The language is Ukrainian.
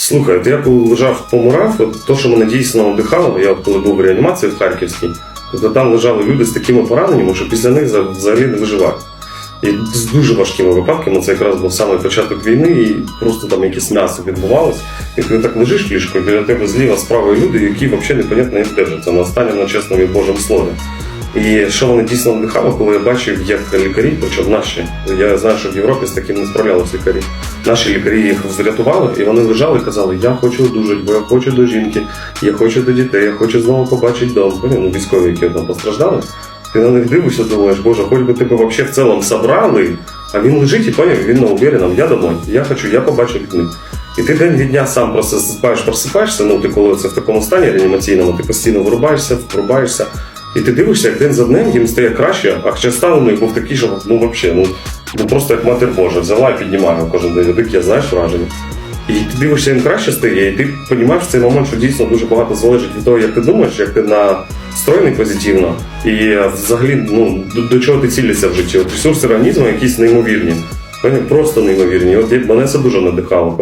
Слухай, от я коли лежав помирав, от то, що мене дійсно надихало, я от коли був в реанімації в Харківській, тобто там лежали люди з такими пораненнями, що після них за- взагалі не виживають. І з дуже важкими випадками, це якраз був саме початок війни, і просто там якесь м'ясо відбувалось. І ти так лежиш ліжкою, біля тебе зліва справа люди, які взагалі непонятно як держаться на останньому чесному і Божому слові. І що мене дійсно надихало, коли я бачив, як лікарі, причому наші, я знаю, що в Європі з таким не справлялися лікарі. Наші лікарі їх врятували, і вони лежали і казали, я хочу одужати, бо я хочу до жінки, я хочу до дітей, я хочу знову побачити дом. Ну, військові, які там постраждали. Ти на них дивишся, думаєш, боже, хоч би тебе взагалі в цілому собрали, а він лежить і поняв, він на уверенном, я домой, я хочу, я побачу них. І ти день від дня сам просто засипаєш, просипаєшся, ну ти коли це в такому стані реанімаційному, ти постійно вирубаєшся, врубаєшся. І ти дивишся, як день за днем їм стає краще, а хоча стан у був такий, що ну взагалі, ну, ну просто як матір Божа, взяла і піднімає кожен день. Таке, знаєш, враження. І ти дивишся, їм краще стає, і ти розумієш в цей момент, що дійсно дуже багато залежить від того, як ти думаєш, як ти настроєний позитивно, і взагалі ну, до, до чого ти цілишся в житті. От ресурси організму якісь неймовірні. Поняв? Просто неймовірні. От мене це дуже надихало.